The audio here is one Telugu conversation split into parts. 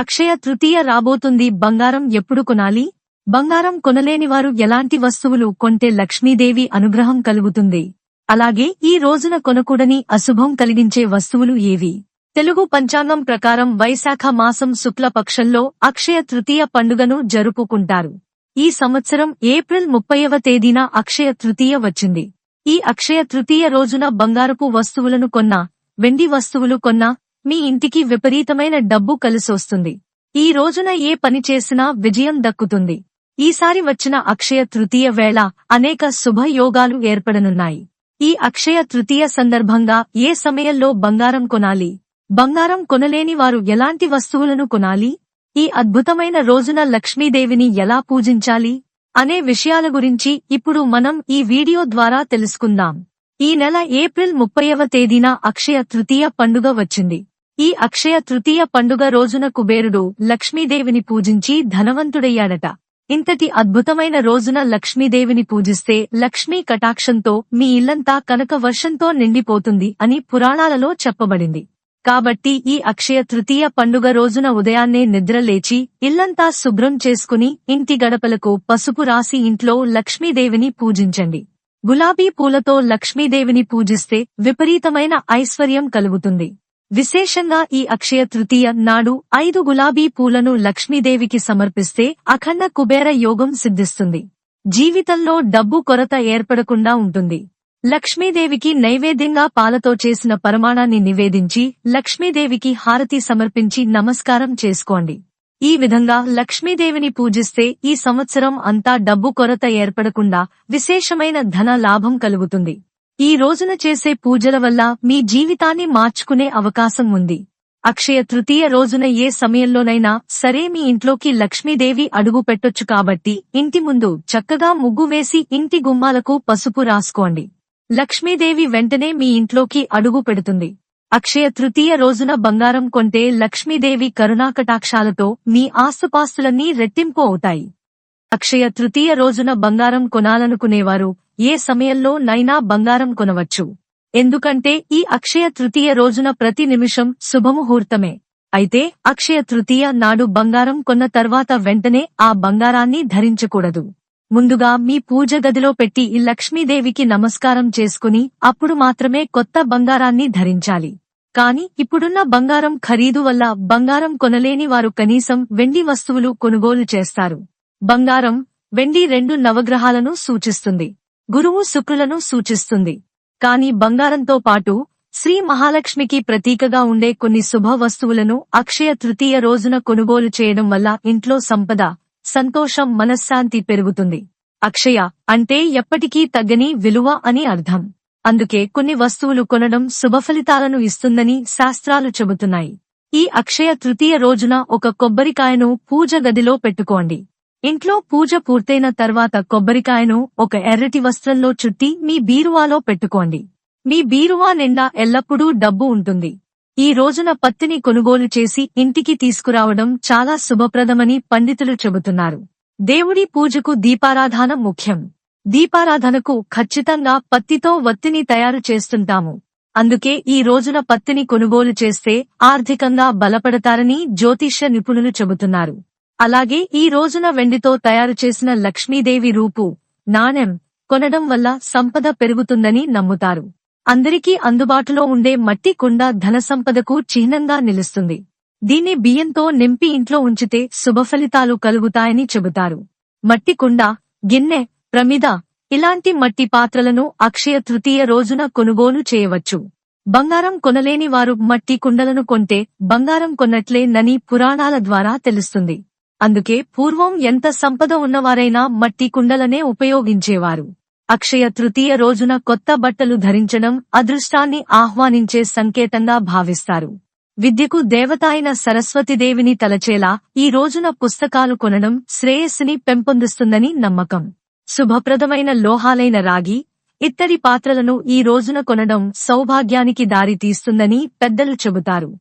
అక్షయ తృతీయ రాబోతుంది. బంగారం ఎప్పుడు కొనాలి? బంగారం కొనలేని వారు ఎలాంటి వస్తువులు కొంటే లక్ష్మీదేవి అనుగ్రహం కలుగుతుంది. అలాగే ఈ రోజున కొనకూడని అశుభం కలిగించే వస్తువులు ఏవి? తెలుగు పంచాంగం ప్రకారం వైశాఖ మాసం శుక్ల పక్షంలో అక్షయ తృతీయ పండుగను జరుపుకుంటారు. ఈ సంవత్సరం ఏప్రిల్ ముప్పైవ తేదీన అక్షయ తృతీయ వచ్చింది. ఈ అక్షయ తృతీయ రోజున బంగారపు వస్తువులను కొన్నా వెండి వస్తువులు కొన్నా మీ ఇంటికి విపరీతమైన డబ్బు కలిసొస్తుంది. ఈ రోజున ఏ పని చేసినా విజయం దక్కుతుంది. ఈసారి వచ్చిన అక్షయ తృతీయ వేళ అనేక శుభయోగాలు ఏర్పడనున్నాయి. ఈ అక్షయ తృతీయ సందర్భంగా ఏ సమయంలో బంగారం కొనాలి? బంగారం కొనలేని వారు ఎలాంటి వస్తువులను కొనాలి? ఈ అద్భుతమైన రోజున లక్ష్మీదేవిని ఎలా పూజించాలి? అనే విషయాల గురించి ఇప్పుడు మనం ఈ వీడియో ద్వారా తెలుసుకుందాం. ఈ నెల ఏప్రిల్ ముప్పైవ తేదీన అక్షయ తృతీయ పండుగ వచ్చింది. ఈ అక్షయ తృతీయ పండుగ రోజున కుబేరుడు లక్ష్మీదేవిని పూజించి ధనవంతుడయ్యాడట. ఇంతటి అద్భుతమైన రోజున లక్ష్మీదేవిని పూజిస్తే లక్ష్మీ కటాక్షంతో మీ ఇల్లంతా కనక వర్షంతో నిండిపోతుంది అని పురాణాలలో చెప్పబడింది. కాబట్టి ఈ అక్షయ తృతీయ పండుగ రోజున ఉదయాన్నే నిద్రలేచి ఇల్లంతా శుభ్రం చేసుకుని ఇంటి గడపలకు పసుపు రాసి ఇంట్లో లక్ష్మీదేవిని పూజించండి. గులాబీ పూలతో లక్ష్మీదేవిని పూజిస్తే విపరీతమైన ఐశ్వర్యం కలుగుతుంది. విశేషంగా ఈ అక్షయ తృతీయ నాడు ఐదు గులాబీ పూలను లక్ష్మీదేవికి సమర్పిస్తే అఖండ కుబేర యోగం సిద్ధిస్తుంది. జీవితంలో డబ్బు కొరత ఏర్పడకుండా ఉంటుంది. లక్ష్మీదేవికి నైవేద్యంగా పాలతో చేసిన పరమాణాన్ని నివేదించి లక్ష్మీదేవికి హారతి సమర్పించి నమస్కారం చేసుకోండి. ఈ విధంగా లక్ష్మీదేవిని పూజిస్తే ఈ సంవత్సరం అంతా డబ్బు కొరత ఏర్పడకుండా విశేషమైన ధన లాభం కలుగుతుంది. ఈ రోజున చేసే పూజల వల్ల మీ జీవితాన్ని మార్చుకునే అవకాశం ఉంది. అక్షయ తృతీయ రోజున ఏ సమయంలోనైనా సరే మీ ఇంట్లోకి లక్ష్మీదేవి అడుగు పెట్టొచ్చు కాబట్టి ఇంటి ముందు చక్కగా ముగ్గు వేసి ఇంటి గుమ్మాలకు పసుపు రాసుకోండి. లక్ష్మీదేవి వెంటనే మీ ఇంట్లోకి అడుగు పెడుతుంది. అక్షయ తృతీయ రోజున బంగారం కొంటే లక్ష్మీదేవి కరుణాకటాక్షాలతో మీ ఆస్తుపాస్తులన్నీ రెట్టింపు అవుతాయి. అక్షయ తృతీయ రోజున బంగారం కొనాలనుకునేవారు. ఏ సమయంలో నైనా బంగారం కొనవచ్చు. ఎందుకంటే ఈ అక్షయ తృతీయ రోజున ప్రతి నిమిషం శుభముహూర్తమే. అయితే అక్షయ తృతీయ నాడు బంగారం కొన్న తర్వాత వెంటనే ఆ బంగారాన్ని ధరించకూడదు. ముందుగా మీ పూజ గదిలో పెట్టి ఈ లక్ష్మీదేవికి నమస్కారం చేసుకుని అప్పుడు మాత్రమే కొత్త బంగారాన్ని ధరించాలి. కాని ఇప్పుడున్న బంగారం ఖరీదు వల్ల బంగారం కొనలేని వారు కనీసం వెండి వస్తువులు కొనుగోలు చేస్తారు. బంగారం వెండి రెండు నవగ్రహాలను సూచిస్తుంది. గురువు శుక్రులను సూచిస్తుంది. కాని బంగారంతో పాటు శ్రీ మహాలక్ష్మికి ప్రతీకగా ఉండే కొన్ని శుభ వస్తువులను అక్షయ తృతీయ రోజున కొనుగోలు చేయడం వల్ల ఇంట్లో సంపద సంతోషం మనశ్శాంతి పెరుగుతుంది. అక్షయ అంటే ఎప్పటికీ తగ్గని విలువ అని అర్థం. అందుకే కొన్ని వస్తువులు కొనడం శుభఫలితాలను ఇస్తుందని శాస్త్రాలు చెబుతున్నాయి. ఈ అక్షయ తృతీయ రోజున ఒక కొబ్బరికాయను పూజ గదిలో పెట్టుకోండి. ఇంట్లో పూజ పూర్తయిన తర్వాత కొబ్బరికాయను ఒక ఎర్రటి వస్త్రంలో చుట్టి మీ బీరువాలో పెట్టుకోండి. మీ బీరువా నిండా ఎల్లప్పుడూ డబ్బు ఉంటుంది. ఈ రోజున పత్తిని కొనుగోలు చేసి ఇంటికి తీసుకురావడం చాలా శుభప్రదమని పండితులు చెబుతున్నారు. దేవుడి పూజకు దీపారాధన ముఖ్యం. దీపారాధనకు ఖచ్చితంగా పత్తితో వత్తిని తయారు చేస్తుంటాము. అందుకే ఈ రోజున పత్తిని కొనుగోలు చేస్తే ఆర్థికంగా బలపడతారని జ్యోతిష్య నిపుణులు చెబుతున్నారు. అలాగే ఈ రోజున వెండితో తయారు చేసిన లక్ష్మీదేవి రూపు నాణెం కొనడం వల్ల సంపద పెరుగుతుందని నమ్ముతారు. అందరికీ అందుబాటులో ఉండే మట్టి కుండ ధన సంపదకు చిహ్నంగా నిలుస్తుంది. దీన్ని బియ్యంతో నింపి ఇంట్లో ఉంచితే శుభఫలితాలు కలుగుతాయని చెబుతారు. మట్టి కుండ గిన్నె ప్రమిద ఇలాంటి మట్టి పాత్రలను అక్షయ తృతీయ రోజున కొనుగోలు చేయవచ్చు. బంగారం కొనలేని వారు మట్టి కుండలను కొంటే బంగారం కొన్నట్లే నని పురాణాల ద్వారా తెలుస్తుంది. అందుకే పూర్వం ఎంత సంపద ఉన్నవారైనా మట్టి కుండలనే ఉపయోగించేవారు. అక్షయ తృతీయ రోజున కొత్త బట్టలు ధరించడం అదృష్టాన్ని ఆహ్వానించే సంకేతంగా భావిస్తారు. విద్యకు దేవత అయిన సరస్వతిదేవిని తలచేలా ఈ రోజున పుస్తకాలు కొనడం శ్రేయస్సుని పెంపొందిస్తుందని నమ్మకం. శుభప్రదమైన లోహాలైన రాగి ఇత్తడి పాత్రలను ఈ రోజున కొనడం సౌభాగ్యానికి దారి తీస్తుందని పెద్దలు చెబుతారు.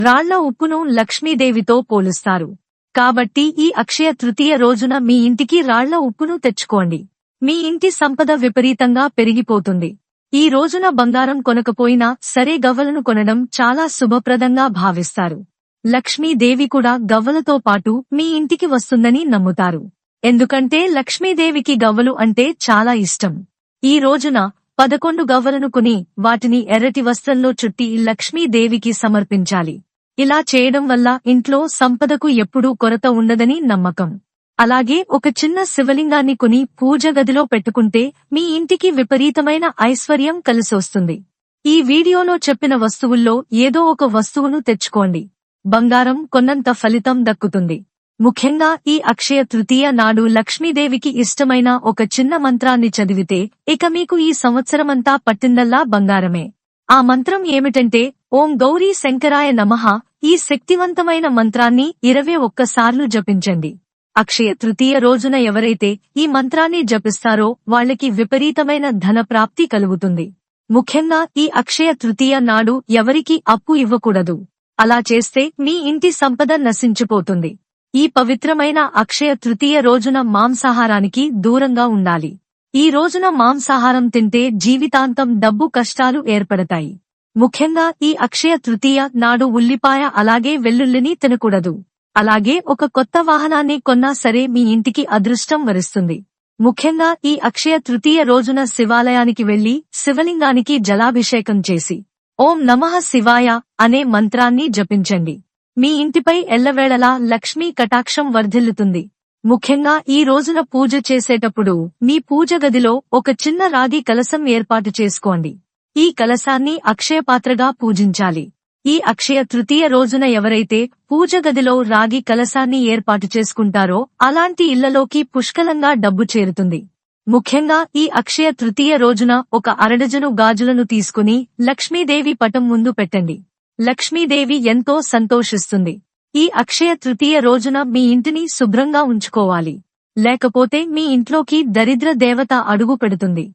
రాళ్ళ ఉప్పును లక్ష్మీదేవితో పోలుస్తారు. కాబట్టి ఈ అక్షయ తృతీయ రోజున మీ ఇంటికి రాళ్ళ ఉప్పును తెచ్చుకోండి. మీ ఇంటి సంపద విపరీతంగా పెరిగిపోతుంది. ఈ రోజున బంగారం కొనకపోయినా సరే గవ్వలను కొనడం చాలా శుభప్రదంగా భావిస్తారు. లక్ష్మీదేవి కూడా గవ్వలతో పాటు మీ ఇంటికి వస్తుందని నమ్ముతారు. ఎందుకంటే లక్ష్మీదేవికి గవ్వలు అంటే చాలా ఇష్టం. ఈ రోజున పదకొండు గవ్వలను కొని వాటిని ఎర్రటి వస్త్రంలో చుట్టి లక్ష్మీదేవికి సమర్పించాలి. ఇలా చేయడం వల్ల ఇంట్లో సంపదకు ఎప్పుడూ కొరత ఉండదని నమ్మకం. అలాగే ఒక చిన్న శివలింగాన్ని కొని పూజ గదిలో పెట్టుకుంటే మీ ఇంటికి విపరీతమైన ఐశ్వర్యం కలిసొస్తుంది. ఈ వీడియోలో చెప్పిన వస్తువుల్లో ఏదో ఒక వస్తువును తెచ్చుకోండి. బంగారం కొన్నంత ఫలితం దక్కుతుంది. ముఖ్యంగా ఈ అక్షయ తృతీయ నాడు లక్ష్మీదేవికి ఇష్టమైన ఒక చిన్న మంత్రాన్ని చదివితే ఇక మీకు ఈ సంవత్సరమంతా పట్టిందల్లా బంగారమే. ఆ మంత్రం ఏమిటంటే ఓం గౌరీ శంకరాయ నమః ఈ శక్తివంతమైన మంత్రాన్ని ఇరవై ఒక్కసార్లు జపించండి. అక్షయ తృతీయ రోజున ఎవరైతే ఈ మంత్రాన్ని జపిస్తారో వాళ్ళకి విపరీతమైన ధన ప్రాప్తి కలుగుతుంది. ముఖ్యంగా ఈ అక్షయ తృతీయ నాడు ఎవరికీ అప్పు ఇవ్వకూడదు. అలా చేస్తే మీ ఇంటి సంపద నశించిపోతుంది. ఈ పవిత్రమైన అక్షయ తృతీయ రోజున మాంసాహారానికి దూరంగా ఉండాలి. ఈ రోజున మాంసాహారం తింటే జీవితాంతం డబ్బు కష్టాలు ఏర్పడతాయి. ముఖ్యంగా ఈ అక్షయ తృతీయ నాడు ఉల్లిపాయ అలాగే వెల్లుల్లిని తినకూడదు. అలాగే ఒక కొత్త వాహనాన్ని కొన్నా సరే మీ ఇంటికి అదృష్టం వరిస్తుంది. ముఖ్యంగా ఈ అక్షయ తృతీయ రోజున శివాలయానికి వెళ్ళి శివలింగానికి జలాభిషేకం చేసి ఓం నమః శివాయ అనే మంత్రాన్ని జపించండి. మీ ఇంటిపై ఎల్లవేళలా లక్ష్మీ కటాక్షం వర్ధిల్లుతుంది. ముఖ్యంగా ఈ రోజున పూజ చేసేటప్పుడు మీ పూజ గదిలో ఒక చిన్న రాగి కలసం ఏర్పాటు చేసుకోండి. ఈ కలసాన్ని అక్షయపాత్రగా పూజించాలి. ఈ అక్షయ తృతీయ రోజున ఎవరైతే పూజ గదిలో రాగి కలసాన్ని ఏర్పాటు చేసుకుంటారో అలాంటి ఇళ్ళలోకి పుష్కలంగా డబ్బు చేరుతుంది. ముఖ్యంగా ఈ అక్షయ తృతీయ రోజున ఒక అరడజను గాజులను తీసుకుని లక్ష్మీదేవి పటం ముందు పెట్టండి. లక్ష్మీదేవి ఎంతో సంతోషిస్తుంది. ఈ అక్షయ తృతీయ రోజున మీ ఇంటిని శుభ్రంగా ఉంచుకోవాలి. లేకపోతే మీ ఇంట్లోకి దరిద్ర దేవత అడుగు పెడుతుంది.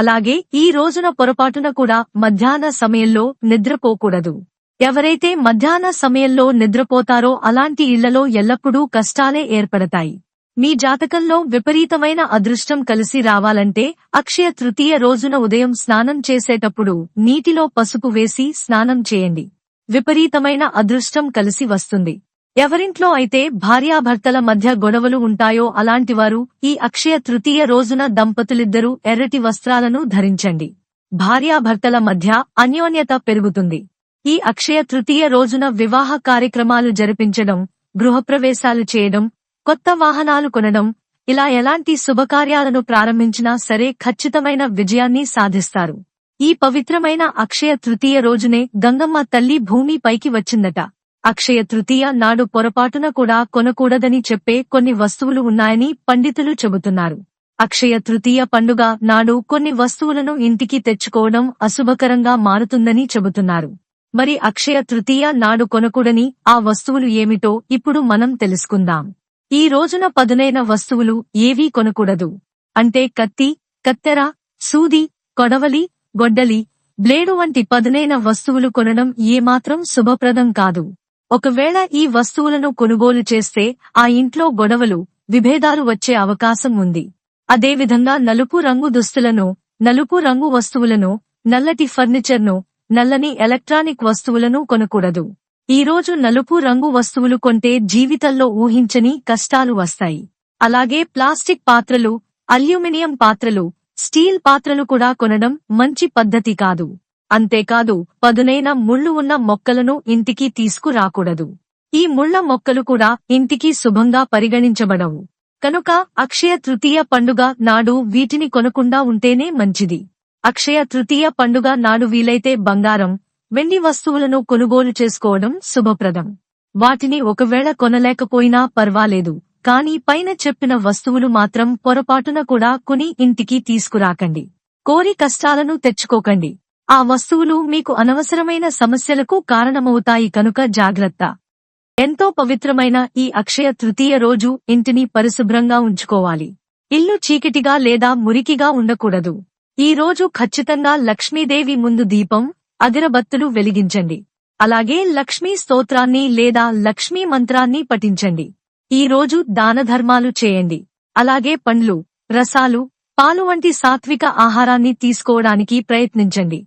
అలాగే ఈ రోజున పొరపాటున కూడా మధ్యాహ్న సమయంలో నిద్రపోకూడదు. ఎవరైతే మధ్యాహ్న సమయంలో నిద్రపోతారో అలాంటి ఇళ్ళలో ఎల్లప్పుడూ కష్టాలే ఏర్పడతాయి. మీ జాతకంలో విపరీతమైన అదృష్టం కలిసి రావాలంటే అక్షయ తృతీయ రోజున ఉదయం స్నానం చేసేటప్పుడు నీటిలో పసుపు వేసి స్నానం చేయండి. విపరీతమైన అదృష్టం కలిసి వస్తుంది. ఎవరింట్లో అయితే భార్యాభర్తల మధ్య గొడవలు ఉంటాయో అలాంటివారు ఈ అక్షయ తృతీయ రోజున దంపతులిద్దరూ ఎర్రటి వస్త్రాలను ధరించండి. భార్యాభర్తల మధ్య అన్యోన్యత పెరుగుతుంది. ఈ అక్షయ తృతీయ రోజున వివాహ కార్యక్రమాలు జరిపించడం గృహప్రవేశాలు చేయడం కొత్త వాహనాలు కొనడం ఇలా ఎలాంటి శుభకార్యాలను ప్రారంభించినా సరే ఖచ్చితమైన విజయాన్ని సాధిస్తారు. ఈ పవిత్రమైన అక్షయ తృతీయ రోజునే గంగమ్మ తల్లి భూమి పైకి వచ్చిందట. అక్షయ తృతీయ నాడు పొరపాటున కూడా కొనకూడదని చెప్పే కొన్ని వస్తువులు ఉన్నాయని పండితులు చెబుతున్నారు. అక్షయ తృతీయ పండుగ నాడు కొన్ని వస్తువులను ఇంటికి తెచ్చుకోవడం అశుభకరంగా మారుతుందని చెబుతున్నారు. మరి అక్షయ తృతీయ నాడు కొనకూడని ఆ వస్తువులు ఏమిటో ఇప్పుడు మనం తెలుసుకుందాం. ఈ రోజున పదునైన వస్తువులు ఏవీ కొనకూడదు. అంటే కత్తి కత్తెర సూది కొడవలి గొడ్డలి బ్లేడు వంటి పదునైన వస్తువులు కొనడం ఏమాత్రం శుభప్రదం కాదు. ఒకవేళ ఈ వస్తువులను కొనుగోలు చేస్తే ఆ ఇంట్లో గొడవలు విభేదాలు వచ్చే అవకాశం ఉంది. అదేవిధంగా నలుపు రంగు దుస్తులను నలుపు రంగు వస్తువులను నల్లటి ఫర్నిచర్ను నల్లని ఎలక్ట్రానిక్ వస్తువులను కొనకూడదు. ఈ రోజు నలుపు రంగు వస్తువులు కొంటే జీవితంలో ఊహించని కష్టాలు వస్తాయి. అలాగే ప్లాస్టిక్ పాత్రలు అల్యూమినియం పాత్రలు స్టీల్ పాత్రలు కూడా కొనడం మంచి పద్ధతి కాదు. అంతేకాదు పదునైన ముళ్ళు ఉన్న మొక్కలను ఇంటికి తీసుకురాకూడదు. ఈ ముళ్ళ మొక్కలు కూడా ఇంటికి శుభంగా పరిగణించబడవు. కనుక అక్షయ తృతీయ పండుగ నాడు వీటిని కొనకుండా ఉంటేనే మంచిది. అక్షయ తృతీయ పండుగ నాడు వీలైతే బంగారం వెండి వస్తువులను కొనుగోలు చేసుకోవడం శుభప్రదం. వాటిని ఒకవేళ కొనలేకపోయినా పర్వాలేదు కాని పైన చెప్పిన వస్తువులు మాత్రం పొరపాటున కూడా కొని ఇంటికి తీసుకురాకండి. కోరి కష్టాలను తెచ్చుకోకండి. ఆ వస్తువులు మీకు అనవసరమైన సమస్యలకు కారణమవుతాయి కనుక జాగ్రత్త. ఎంతో పవిత్రమైన ఈ అక్షయ తృతీయ రోజు ఇంటిని పరిశుభ్రంగా ఉంచుకోవాలి. ఇల్లు చీకటిగా లేదా మురికిగా ఉండకూడదు. ఈ రోజు ఖచ్చితంగా లక్ష్మీదేవి ముందు దీపం అదిరబత్తులు వెలిగించండి. అలాగే లక్ష్మీ స్తోత్రాన్ని లేదా లక్ష్మీ మంత్రాన్ని పఠించండి. ఈ రోజు దానధర్మాలు చేయండి. అలాగే పండ్లు రసాలు పాలు వంటి సాత్విక ఆహారాన్ని తీసుకోవడానికి ప్రయత్నించండి.